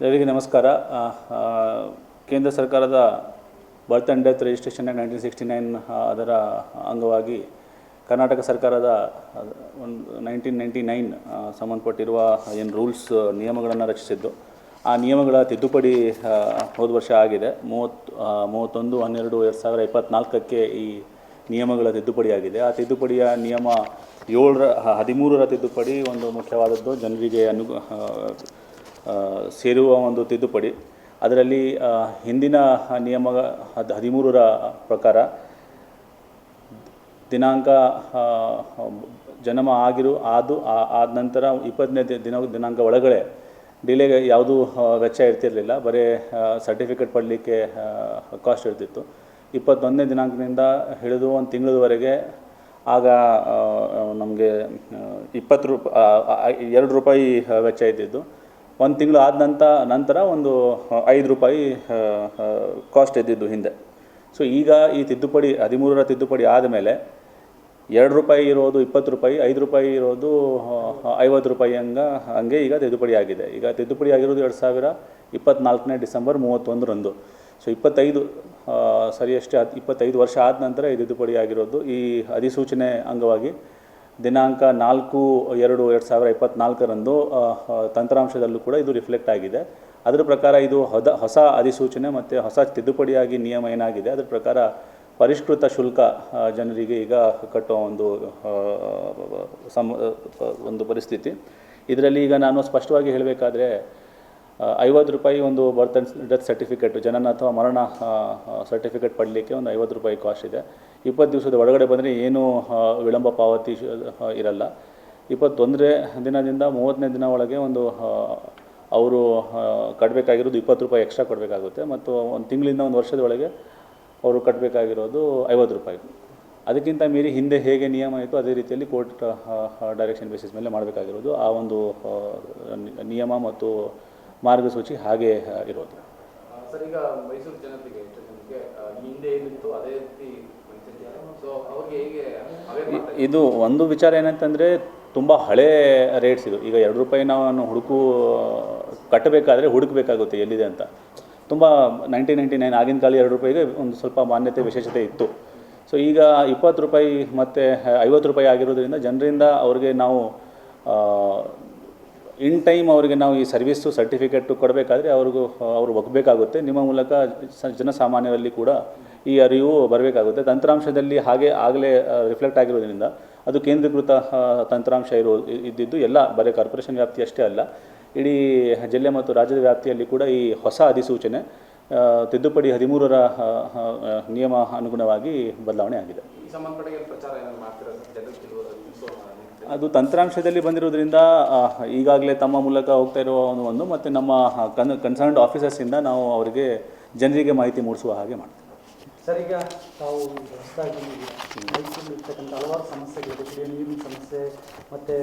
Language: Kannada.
ಎಲ್ಲರಿಗೆ ನಮಸ್ಕಾರ. ಕೇಂದ್ರ ಸರ್ಕಾರದ birth and death registration act nineteen sixty nine ಅದರ ಅಂಗವಾಗಿ ಕರ್ನಾಟಕ ಸರ್ಕಾರದ ಒಂದು ನೈನ್ಟೀನ್ ನೈಂಟಿ ನೈನ್ ಸಂಬಂಧಪಟ್ಟಿರುವ ಏನು ರೂಲ್ಸ್, ನಿಯಮಗಳನ್ನು ರಚಿಸಿದ್ದು. ಆ ನಿಯಮಗಳ ತಿದ್ದುಪಡಿ ಹೋದ ವರ್ಷ ಆಗಿದೆ. ಮೂವತ್ತು ಮೂವತ್ತೊಂದು, ಹನ್ನೆರಡು, ಎರಡು ಸಾವಿರ ಇಪ್ಪತ್ತ್ನಾಲ್ಕಕ್ಕೆ ಈ ನಿಯಮಗಳ ತಿದ್ದುಪಡಿ ಆಗಿದೆ. ಆ ತಿದ್ದುಪಡಿಯ ನಿಯಮ ಏಳರ, ಹದಿಮೂರರ ತಿದ್ದುಪಡಿ ಒಂದು ಮುಖ್ಯವಾದದ್ದು. ಜನರಿಗೆ ಅನು ಸೇರುವ ಒಂದು ತಿದ್ದುಪಡಿ. ಅದರಲ್ಲಿ ಹಿಂದಿನ ನಿಯಮ ಹದ್, ಹದಿಮೂರರ ಪ್ರಕಾರ ದಿನಾಂಕ ಜನ್ಮ ಆಗಿರು, ಆದು ಆದ ನಂತರ ಇಪ್ಪತ್ತನೇ ದಿನ, ದಿನಾಂಕ ಒಳಗಡೆ ಡಿಲೇಗೆ ಯಾವುದೂ ವೆಚ್ಚ ಇರ್ತಿರಲಿಲ್ಲ. ಬರೀ ಸರ್ಟಿಫಿಕೇಟ್ ಪಡಲಿಕ್ಕೆ ಕಾಸ್ಟ್ ಇರ್ತಿತ್ತು. ಇಪ್ಪತ್ತೊಂದನೇ ದಿನಾಂಕದಿಂದ ಹಿಡಿದು ಒಂದು ತಿಂಗಳವರೆಗೆ ಆಗ ನಮಗೆ ಇಪ್ಪತ್ತು ರೂಪಾಯಿ ಎರಡು ರೂಪಾಯಿ ವೆಚ್ಚ ಇದ್ದಿದ್ದು. ಒಂದು ತಿಂಗಳು ಆದ ನಂತರ ನಂತರ ಒಂದು ಐದು ರೂಪಾಯಿ ಕಾಸ್ಟ್ ಇದ್ದಿದ್ದು ಹಿಂದೆ. ಸೊ ಈಗ ಈ ತಿದ್ದುಪಡಿ, ಹದಿಮೂರರ ತಿದ್ದುಪಡಿ ಆದಮೇಲೆ ಎರಡು ರೂಪಾಯಿ ಇರೋದು ಇಪ್ಪತ್ತು ರೂಪಾಯಿ, ಐದು ರೂಪಾಯಿ ಇರೋದು ಐವತ್ತು ರೂಪಾಯಿ ಹಂಗ, ಹಂಗೆ ಈಗ ತಿದ್ದುಪಡಿ ಆಗಿದೆ. ಈಗ ತಿದ್ದುಪಡಿ ಆಗಿರೋದು ಎರಡು ಸಾವಿರ, ಇಪ್ಪತ್ನಾಲ್ಕನೇ ಡಿಸೆಂಬರ್ ಮೂವತ್ತೊಂದರಂದು. ಸೊ ಇಪ್ಪತ್ತೈದು ಸರಿ ಸರಿಯಷ್ಟೇ ಇಪ್ಪತ್ತೈದು ವರ್ಷ ಆದ ನಂತರ ಈ ತಿದ್ದುಪಡಿ ಆಗಿರೋದು ಈ ಅಧಿಸೂಚನೆ ಅಂಗವಾಗಿ ದಿನಾಂಕ ನಾಲ್ಕು ಎರಡು ಎರಡು ಸಾವಿರ ಆ, ತಂತ್ರಾಂಶದಲ್ಲೂ ಕೂಡ ಇದು ರಿಫ್ಲೆಕ್ಟ್ ಆಗಿದೆ. ಅದರ ಪ್ರಕಾರ ಇದು ಹೊದ ಹೊಸ ಅಧಿಸೂಚನೆ ಮತ್ತು ಹೊಸ ತಿದ್ದುಪಡಿಯಾಗಿ ನಿಯಮ ಏನಾಗಿದೆ ಅದರ ಪ್ರಕಾರ ಪರಿಷ್ಕೃತ ಶುಲ್ಕ ಜನರಿಗೆ ಈಗ ಕಟ್ಟೋ ಒಂದು ಸಮ ಒಂದು ಪರಿಸ್ಥಿತಿ. ಇದರಲ್ಲಿ ಈಗ ನಾನು ಸ್ಪಷ್ಟವಾಗಿ ಹೇಳಬೇಕಾದ್ರೆ ಐವತ್ತು ರೂಪಾಯಿ ಒಂದು ಬರ್ತ್ ಆ್ಯಂಡ್ ಡೆತ್ ಸರ್ಟಿಫಿಕೇಟ್ ಜನನ ಅಥವಾ ಮರಣ ಸರ್ಟಿಫಿಕೇಟ್ ಪಡಲಿಕ್ಕೆ ಒಂದು ಐವತ್ತು ರೂಪಾಯಿ ಕಾಸ್ಟ್ ಇದೆ. ಇಪ್ಪತ್ತು ದಿವಸದ ಒಳಗಡೆ ಬಂದರೆ ಏನೂ ವಿಳಂಬ ಪಾವತಿ ಇರಲ್ಲ. ಇಪ್ಪತ್ತೊಂದನೇ ದಿನದಿಂದ ಮೂವತ್ತನೇ ದಿನ ಒಳಗೆ ಒಂದು ಅವರು ಕಟ್ಟಬೇಕಾಗಿರೋದು ಇಪ್ಪತ್ತು ರೂಪಾಯಿ ಎಕ್ಸ್ಟ್ರಾ ಕೊಡಬೇಕಾಗುತ್ತೆ. ಮತ್ತು ಒಂದು ತಿಂಗಳಿಂದ ಒಂದು ವರ್ಷದ ಒಳಗೆ ಅವರು ಕಟ್ಟಬೇಕಾಗಿರೋದು ಐವತ್ತು ರೂಪಾಯಿ. ಅದಕ್ಕಿಂತ ಮೀರಿ ಹಿಂದೆ ಹೇಗೆ ನಿಯಮ ಇತ್ತು ಅದೇ ರೀತಿಯಲ್ಲಿ ಕೋರ್ಟ್ ಡೈರೆಕ್ಷನ್ ಬೇಸಿಸ್ ಮೇಲೆ ಮಾಡಬೇಕಾಗಿರೋದು ಆ ಒಂದು ನಿಯಮ ಮತ್ತು ಮಾರ್ಗಸೂಚಿ ಹಾಗೆ ಇರೋದು. ಸರ್ ಈಗ ಮೈಸೂರು ಜನತೆಗೆ ಎಷ್ಟು ಜನಕ್ಕೆ ಹಿಂದೆ ಏನಿತ್ತು ಅದೇ ರೀತಿ ಸೊ ಅವ್ರಿಗೆ ಹೇಗೆ ಅವೇ ಇ- ಇದು ಒಂದು ವಿಚಾರ ಏನಂತಂದರೆ ತುಂಬ ಹಳೆ ರೇಟ್ಸ್ ಇದು. ಈಗ ಎರಡು ರೂಪಾಯಿ ನಾವು ಹುಡುಕು ಕಟ್ಟಬೇಕಾದ್ರೆ ಹುಡುಕಬೇಕಾಗುತ್ತೆ ಎಲ್ಲಿದೆ ಅಂತ. ತುಂಬ ನೈನ್ಟೀನ್ ನೈಂಟಿ ನೈನ್ ಆಗಿನ ಕಾಲ ಎರಡು ರೂಪಾಯಿಗೆ ಒಂದು ಸ್ವಲ್ಪ ಮಾನ್ಯತೆ ವಿಶೇಷತೆ ಇತ್ತು. ಸೊ ಈಗ ಇಪ್ಪತ್ತು ರೂಪಾಯಿ ಮತ್ತು ಐವತ್ತು ರೂಪಾಯಿ ಆಗಿರೋದ್ರಿಂದ ಜನರಿಂದ ಅವ್ರಿಗೆ ನಾವು ಇನ್ ಟೈಮ್ ಅವರಿಗೆ ನಾವು ಈ ಸರ್ವಿಸ್ಸು ಸರ್ಟಿಫಿಕೇಟು ಕೊಡಬೇಕಾದ್ರೆ ಅವ್ರಿಗೂ, ಅವರು ಒಗ್ಬೇಕಾಗುತ್ತೆ. ನಿಮ್ಮ ಮೂಲಕ ಜನಸಾಮಾನ್ಯರಲ್ಲಿ ಕೂಡ ಈ ಅರಿವು ಬರಬೇಕಾಗುತ್ತೆ. ತಂತ್ರಾಂಶದಲ್ಲಿ ಹಾಗೆ ಆಗಲೇ ರಿಫ್ಲೆಕ್ಟ್ ಆಗಿರೋದ್ರಿಂದ ಅದು ಕೇಂದ್ರೀಕೃತ ತಂತ್ರಾಂಶ ಇರೋ ಇದ್ದಿದ್ದು ಎಲ್ಲ ಬರೀ ಕಾರ್ಪೊರೇಷನ್ ವ್ಯಾಪ್ತಿ ಅಷ್ಟೇ ಅಲ್ಲ. ಇಡೀ ಜಿಲ್ಲೆ ಮತ್ತು ರಾಜ್ಯದ ವ್ಯಾಪ್ತಿಯಲ್ಲಿ ಕೂಡ ಈ ಹೊಸ ಅಧಿಸೂಚನೆ ತಿದ್ದುಪಡಿ ಹದಿಮೂರರ ನಿಯಮ ಅನುಗುಣವಾಗಿ ಬದಲಾವಣೆ ಆಗಿದೆ? ಅದು ತಂತ್ರಾಂಶದಲ್ಲಿ ಬಂದಿರೋದ್ರಿಂದ ಈಗಾಗಲೇ ತಮ್ಮ ಮೂಲಕ ಹೋಗ್ತಾ ಇರುವ ಒಂದು ಒಂದು ಮತ್ತು ನಮ್ಮ ಕನ್ ಕನ್ಸರ್ನ್ಡ್ ಆಫೀಸರ್ಸಿಂದ ನಾವು ಅವರಿಗೆ ಜನರಿಗೆ ಮಾಹಿತಿ ಮೂಡಿಸುವ ಹಾಗೆ ಮಾಡ್ತೀವಿ. ಸರ್ ಈಗ ತಾವು ಹೊಸದಾಗಿ ಮೈಸೂರಲ್ಲಿ ಇರ್ತಕ್ಕಂಥ ಹಲವಾರು ಸಮಸ್ಯೆಗಳಿದೆ. ನೀರಿನ ಸಮಸ್ಯೆ ಮತ್ತು